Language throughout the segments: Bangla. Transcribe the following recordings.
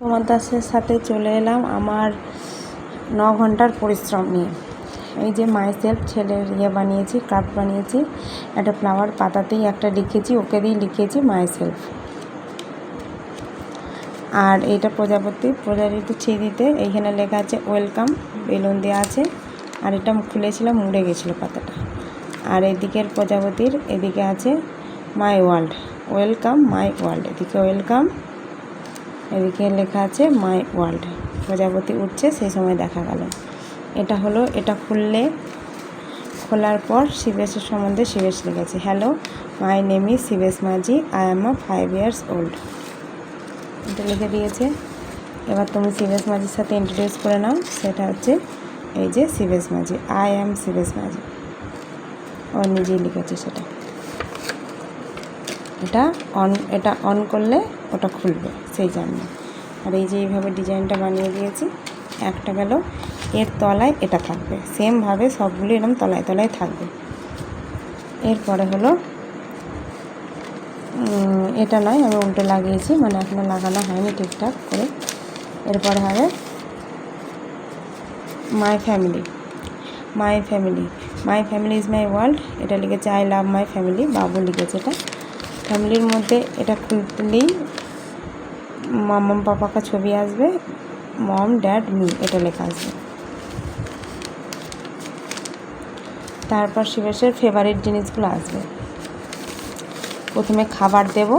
তোমার দাসের সাথে চলে এলাম আমার ন ঘণ্টার পরিশ্রম নিয়ে। এই যে মাই সেলফ ছেলের ইয়ে বানিয়েছি ক্রাফট বানিয়েছি, একটা ফ্লাওয়ার পাতাতেই একটা লিখেছি, ওকে দিয়ে লিখেছি মাই সেলফ আর এইটা প্রজাপতি প্রজাপতি ছিঁড়িতে এইখানে লেখা আছে ওয়েলকাম বেলুন দেওয়া আছে। আর এটা খুলেছিলাম, মুড়ে গেছিল পাতাটা। আর এদিকের প্রজাপতির এদিকে আছে my world welcome my world এদিকে ওয়েলকাম এদিকে লেখা আছে মাই ওয়ার্ল্ড প্রজাপতি উঠছে, সেই সময় দেখা গেল। এটা হলো, এটা খুললে, খোলার পর শিবেশের সম্বন্ধে শিবেশ লিখেছে hello my name is Shibesh Majhi I am a five years old এটা লিখে দিয়েছে। এবার তুমি শিবেশ মাঝির সাথে ইন্ট্রোডিউস করে নাও, সেটা হচ্ছে, এই যে শিবেশ মাঝি আই অ্যাম শিবেশ মাঝি। ও নিজেই লিখেছে সেটা। এটা অন এটা অন করলে ওটা খুলবে। সেই জন্য। আর এই যে এইভাবে ডিজাইনটা বানিয়ে দিয়েছি, একটা গেল, এর তলায় এটা থাকবে। সেমভাবে সবগুলো এরকম তলায় তলায় থাকবে। এরপরে হলো এটা নয়, আমি উল্টো লাগিয়েছি মানে এখনও লাগানো হয়নি ঠিকঠাক করে। এরপরে হবে my family my family my family is my world এটা লিখেছে আই লাভ মাই ফ্যামিলি বাবু লিখেছে এটা। ফ্যামিলির মধ্যে এটা খুলতেই মামাম পাপাকা ছবি আসবে, মম, ড্যাড, মি, এটা লেখা আসবে তারপর শিবেশের ফেভারিট জিনিসগুলো আসবে। প্রথমে খাবার দেব।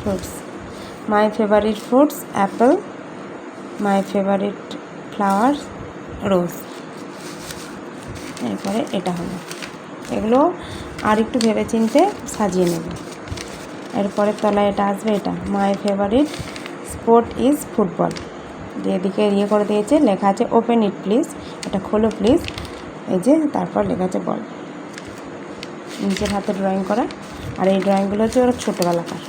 Fruits my favourite fruits apple my favourite flower rose এরপরে এটা হলো। এগুলো আর একটু ভেবে চিনতে সাজিয়ে নেব। এরপরে তলায় এটা আসবে, এটা my favourite sport is football এদিকে ইয়ে করে দিয়েছে, লেখা আছে ওপেন ইট প্লিজ এটা খোলো প্লিজ এই যে তারপর লেখা আছে বল। নিজের হাতে ড্রয়িং করা। আর এই ড্রয়িংগুলো হচ্ছে ওরা ছোটোবেলাকার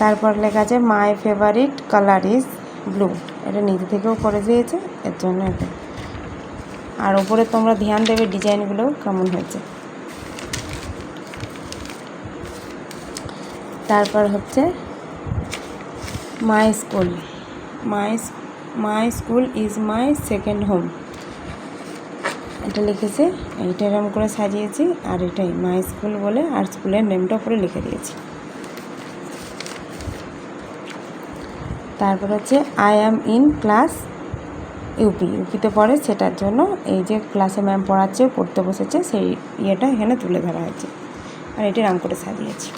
তারপর লেখা আছে my favourite colour is blue এটা নিজে থেকেও করে দিয়েছে, এর জন্য এটা। আর ওপরে তোমরা ধ্যান দেবে ডিজাইনগুলো কেমন হয়েছে। তারপর হচ্ছে my school. My my school is my second home. এটা লিখেছে, এইটা এরকম করে সাজিয়েছি, আর এটাই মাই স্কুল বলে আর স্কুলের নেমটা উপরে লিখে দিয়েছি। তারপর হচ্ছে I am in class UP. ইউপিতে পড়ে, সেটার জন্য এই যে ক্লাসে ম্যাম পড়াচ্ছে, পড়তে বসেছে, সেই ইয়েটা এখানে তুলে ধরা হয়েছে। আর এটি রাম করে সাজিয়েছি।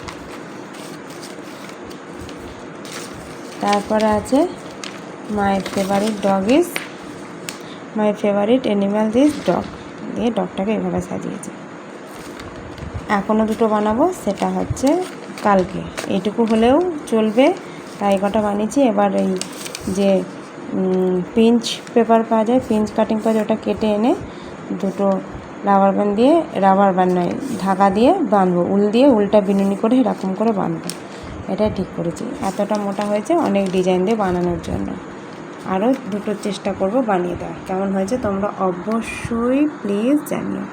তারপরে আছে my favourite dog is my favourite animal this dog দিয়ে ডগটাকে এভাবে সাজিয়েছে। এখনও দুটো বানাবো, সেটা হচ্ছে কালকে। এটুকু হলেও চলবে। তাই কটা বানিয়েছি, এবার এই যে পিঞ্চ পেপার পাওয়া যায় পিঞ্চ কাটিং পাওয়া যায়, ওটা কেটে এনে দুটো রাবার ব্যান্ড দিয়ে রাবার ব্যান্ড নয় ধাগা দিয়ে বাঁধবো। উল দিয়ে উলটা বিনুনি করে এরকম করে বাঁধবো। এটাই ঠিক করেছি। এতটা মোটা হয়েছে অনেক ডিজাইন দিয়ে বানানোর জন্য। আরও দুটো চেষ্টা করব বানিয়ে দেওয়ার। কেমন হয়েছে তোমরা অবশ্যই প্লিজ জানিও।